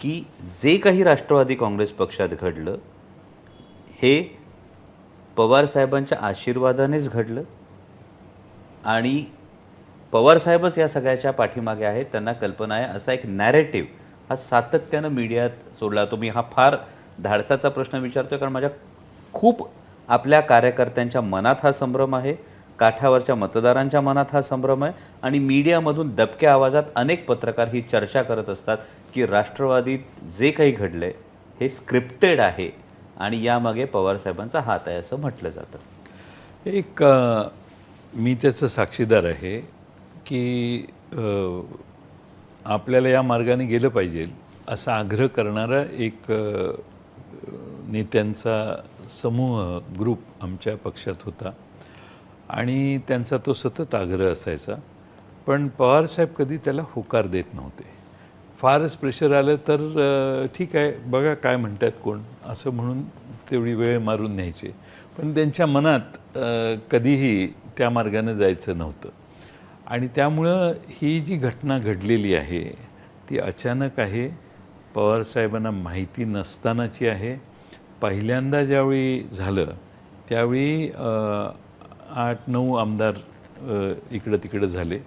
की जे काही राष्ट्रवादी काँग्रेस पक्षात घडलं हे पवारसाहेबांच्या आशीर्वादानेच घडलं. आणि पवारसाहेबच या सगळ्याच्या पाठीमागे आहेत त्यांना कल्पना आहे असा एक नॅरेटिव्ह हा सातत्यानं मीडियात सोडला. तो मी हा फार धाडसाचा प्रश्न विचारतोय कारण माझ्या खूप आपल्या कार्यकर्त्यांच्या मनात हा संभ्रम आहे. काठावरच्या मतदारांच्या मनात हा संभ्रम आहे आणि मीडियामधून दबक्या आवाजात अनेक पत्रकार ही चर्चा करत असतात की राष्ट्रवादीत जे काही घडलंय हे स्क्रिप्टेड आहे आणि यामागे पवारसाहेबांचा हात आहे असं म्हटलं जातं. एक मी त्याचं साक्षीदार आहे की आपल्याला या मार्गाने गेलं पाहिजे असा आग्रह करणारा एक नेत्यांचा समूह ग्रुप आमच्या पक्षात होता. आणि त्यांचा तो सतत आग्रह असायचा. पण पवारसाहेब कधी त्याला होकार देत नव्हते. फारच प्रेशर आलं तर ठीक आहे बघा काय म्हणतात कोण असं म्हणून तेवढी वेळ मारून न्यायचे. पण त्यांच्या मनात कधीही त्या मार्गाने जायचं नव्हतं. आणि त्यामुळं ही जी घटना घडलेली आहे ती अचानक आहे. पवारसाहेबांना माहिती नसतानाची आहे. पहिल्यांदा ज्यावेळी झालं त्यावेळी आठ नऊ आमदार इकडं तिकडं झाले.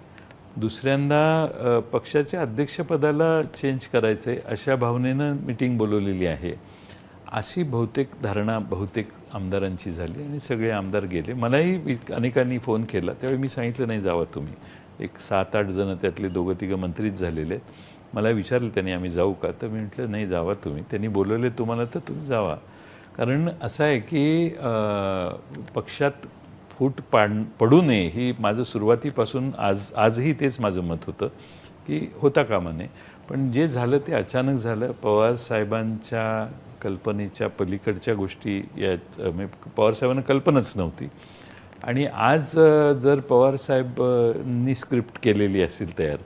दुसऱ्यांदा पक्षाच्या अध्यक्षपदाला चेंज करायचं आहे अशा भावनेनं मिटिंग बोलवलेली आहे. अशी बहुतेक धारणा बहुतेक आमदारांची झाली आणि सगळे आमदार गेले. मलाही अनेकांनी फोन केला. त्यावेळी मी सांगितलं नाही जावा तुम्ही. एक सात आठ जणं त्यातले दोघं तिघं मंत्रीच झालेले आहेत. मला विचारलं त्यांनी आम्ही जाऊ का? तर मी म्हटलं नाही जावा तुम्ही. त्यांनी बोलवले तुम्हाला तर तुम्ही जावा. कारण असं आहे की पक्षात फूट पाड पडू नये ही माझं सुरुवातीपासून आज आजही तेच माझं मत होतं की होता कामा नये पण जे झालं ते अचानक झालं. पवार साहेबांच्या कल्पनेच्या पलीकडच्या गोष्टी यात पवार म्हणजे पवारसाहेबांना कल्पनाच नव्हती. आणि आज अ, जर पवारसाहेबांनी स्क्रिप्ट केलेली असेल तयार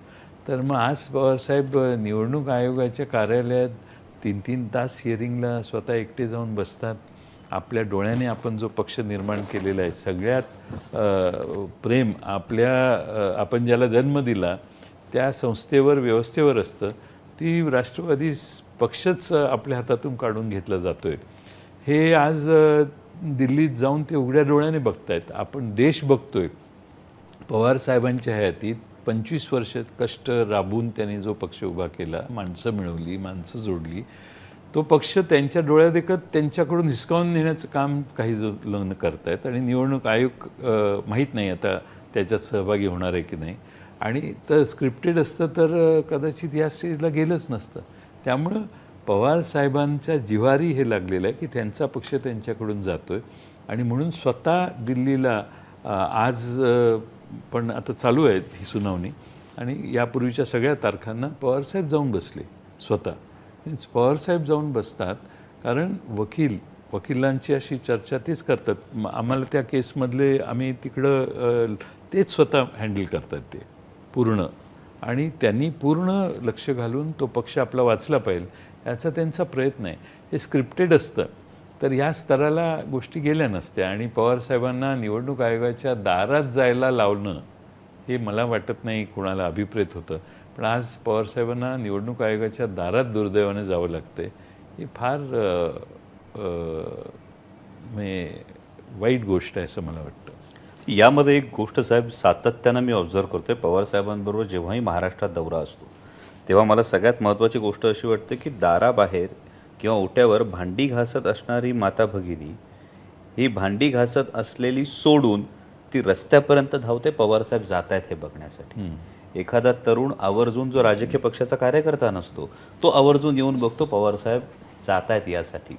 तर मग आज पवारसाहेब निवडणूक आयोगाच्या कार्यालयात तीन तीन तास हिअरिंगला स्वतः एकटे जाऊन बसतात. आपल्या डोळ्याने आपण जो पक्ष निर्माण केलेला आहे सगळ्यात प्रेम आपल्या आपण ज्याला जन्म दिला त्या संस्थेवर व्यवस्थेवर असतं ती राष्ट्रवादी पक्षच आपल्या हातातून काढून घेतला जातोय. हे आज दिल्लीत जाऊन ते उघड्या डोळ्याने बघतायत. आपण देश बघतोय. पवार साहेबांच्या हयातीत पंचवीस वर्ष कष्ट राबून त्यांनी जो पक्ष उभा केला माणसं मिळवली माणसं जोडली तो पक्ष त्यांच्या डोळ्यादेखत त्यांच्याकडून हिसकावून नेण्याचं काम काही जण आहेत आणि निवडणूक आयोग माहीत नाही आता त्याच्यात सहभागी होणार आहे की नाही. आणि तर स्क्रिप्टेड असतं तर कदाचित या स्टेजला गेलंच नसतं. त्यामुळं पवार साहेबांच्या जिव्हारी हे लागलेलं आहे की त्यांचा पक्ष त्यांच्याकडून जातो आहे आणि म्हणून स्वतः दिल्लीला आज पण आता चालू आहेत ही सुनावणी. आणि यापूर्वीच्या सगळ्या तारखांना पवारसाहेब जाऊन बसले स्वतः. पवारसाहेब जाऊन बसतात. कारण वकील वकिलांची अशी चर्चा तेच करतात. आम्हाला त्या केसमधले आम्ही तिकडं तेच स्वतः हँडल करतात ते पूर्ण. आणि त्यांनी पूर्ण लक्ष घालून तो पक्ष आपला वाचला पाहिजे याचा त्यांचा प्रयत्न आहे. हे स्क्रिप्टेड असतं. तर या स्तराला गोष्टी गेल्या नसत्या. आणि पवारसाहेबांना निवडणूक आयोगाच्या दारात जायला लावणं हे मला वाटत नाही कुणाला अभिप्रेत होतं. पण आज पवारसाहेबांना निवडणूक आयोगाच्या दारात दुर्दैवाने जावं लागतंय. ही फार म्हणजे वाईट गोष्ट आहे असं मला वाटतं. यामध्ये एक गोष्ट साहेब सातत्यानं मी ऑब्झर्व करतोय. पवार साहेबांबरोबर जेव्हाही महाराष्ट्रात दौरा असतो तेव्हा मला सगळ्यात महत्त्वाची गोष्ट अशी वाटते की दाराबाहेर किंवा ओट्यावर भांडी घासत असणारी माता भगिनी ही भांडी घासत असलेली सोडून ती रस्त्यापर्यंत धावते पवारसाहेब जात आहेत हे बघण्यासाठी. एखादा तरुण आवर्जून जो राजकीय पक्षाचा कार्यकर्ता नसतो तो आवर्जून येऊन बघतो पवारसाहेब जात आहेत यासाठी.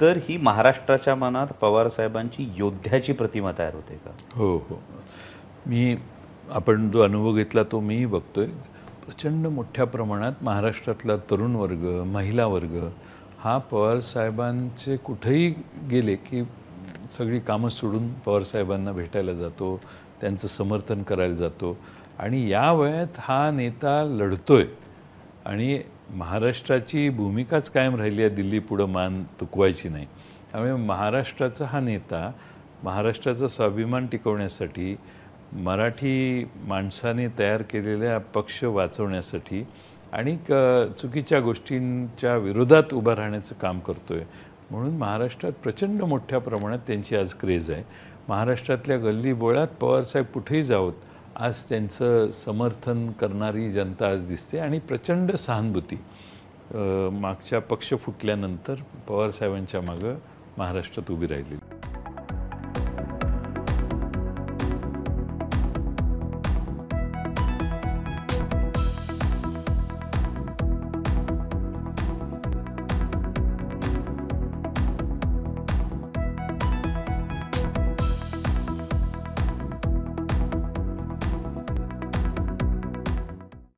तर ही महाराष्ट्राच्या मनात पवारसाहेबांची योद्ध्याची प्रतिमा तयार होते का? हो हो. मी आपण जो अनुभव घेतला तो मीही बघतोय. प्रचंड मोठ्या प्रमाणात महाराष्ट्रातला तरुण वर्ग महिला वर्ग हा पवारसाहेबांचे कुठेही गेले की सगळी कामं सोडून पवारसाहेबांना भेटायला जातो त्यांचं समर्थन करायला जातो. आणि या वयात हा नेता लढतोय. आणि महाराष्ट्राची भूमिकाच कायम राहिली आहे दिल्ली पुढं मान तुकवायची नाही. त्यामुळे महाराष्ट्राचा हा नेता महाराष्ट्राचा स्वाभिमान टिकवण्यासाठी मराठी माणसाने तयार केलेल्या पक्ष वाचवण्यासाठी आणि क चुकीच्या गोष्टींच्या विरोधात उभं राहण्याचं काम करतो आहे म्हणून महाराष्ट्रात प्रचंड मोठ्या प्रमाणात त्यांची आज क्रेज आहे. महाराष्ट्रातल्या गल्ली बोळात पवारसाहेब कुठेही जावत आज त्यांचं समर्थन करणारी जनता आज दिसते आणि प्रचंड सहानुभूती. मागच्या पक्ष फुटल्यानंतर पवारसाहेबांच्या मागं महाराष्ट्रात उभी राहिली